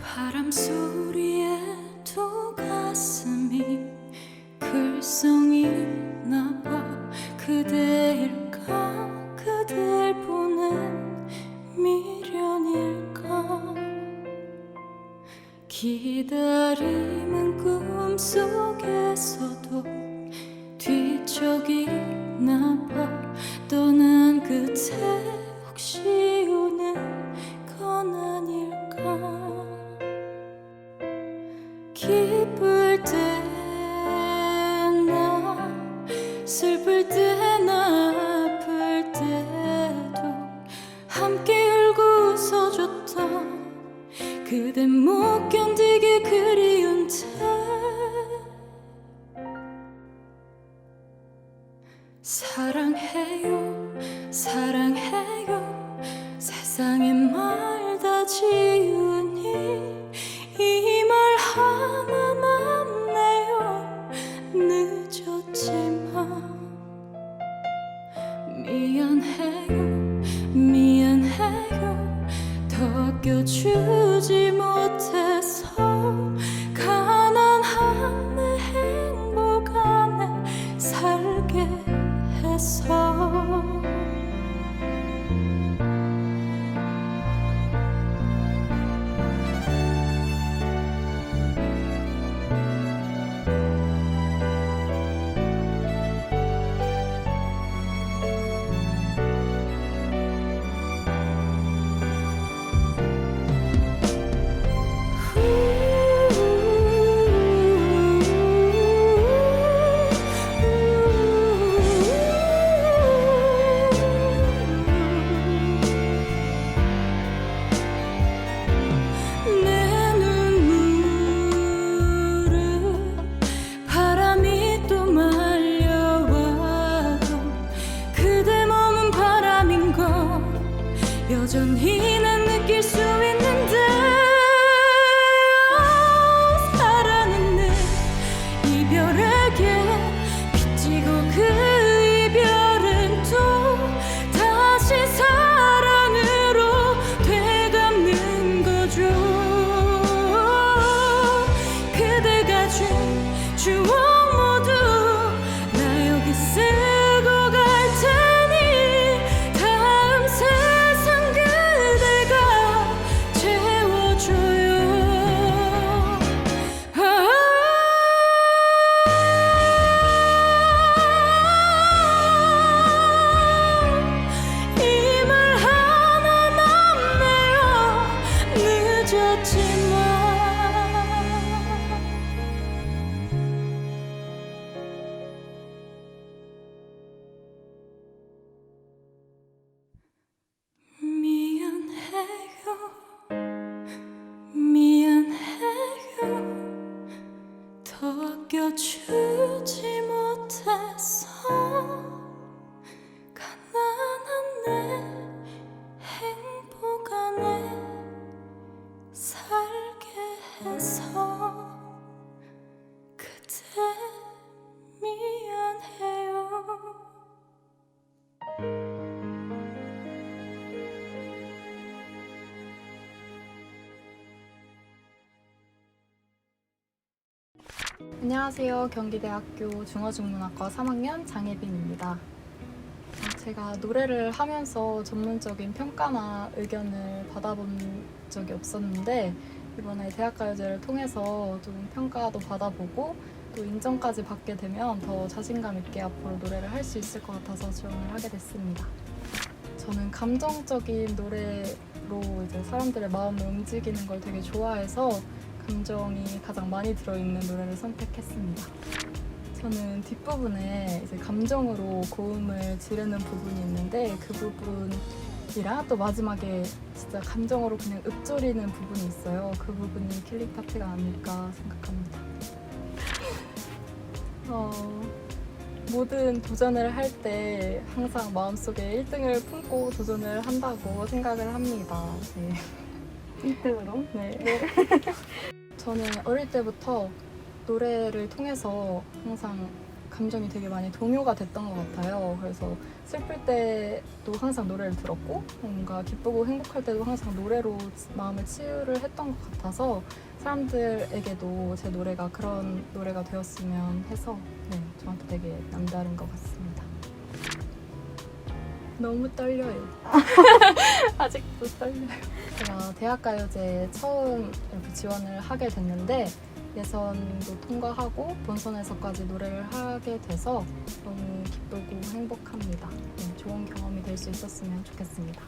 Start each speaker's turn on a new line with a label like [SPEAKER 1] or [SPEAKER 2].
[SPEAKER 1] 바람 소리에 두 가슴이 글썽이 나 봐. 그대일까? 그댈 보는 미련일까 기다림은 꿈속에서도 뒤척이나 봐. 떠난 끝에 혹시 그댄 못 견디게 그리운 채 사랑해요 사랑해요. 세상에 말 다 지우니 이 말 하나 남네요. 늦었지만 미안해요 미안해요 더 껴주지 못해 여전
[SPEAKER 2] 안녕하세요. 경기대학교 중어중문학과 3학년 장혜빈입니다. 어, 제가 노래를 하면서 전문적인 평가나 의견을 받아본 적이 없었는데 이번에 대학가요제를 통해서 좀 평가도 받아보고 또 인정까지 받게 되면 더 자신감 있게 앞으로 노래를 할 수 있을 것 같아서 지원을 하게 됐습니다. 저는 감정적인 노래로 이제 사람들의 마음을 움직이는 걸 되게 좋아해서 감정이 가장 많이 들어있는 노래를 선택했습니다. 저는 뒷부분에 이제 감정으로 고음을 지르는 부분이 있는데 그 부분이랑 또 마지막에 진짜 감정으로 그냥 읊조리는 부분이 있어요. 그 부분이 킬링 파트가 아닐까 생각합니다. 어, 모든 도전을 할 때 항상 마음속에 1등을 품고 도전을 한다고 생각을 합니다. 네. 1등으로? 네. 저는 어릴 때부터 노래를 통해서 항상 감정이 되게 많이 동요가 됐던 것 같아요. 그래서 슬플 때도 항상 노래를 들었고, 뭔가 기쁘고 행복할 때도 항상 노래로 마음을 치유를 했던 것 같아서 사람들에게도 제 노래가 그런 노래가 되었으면 해서 네, 저한테 되게 남다른 것 같습니다. 너무 떨려요. 아직도 떨려요. 제가 대학가요제 처음 이렇게 지원을 하게 됐는데 예선도 통과하고 본선에서까지 노래를 하게 돼서 너무 기쁘고 행복합니다. 네, 좋은 경험이 될 수 있었으면 좋겠습니다.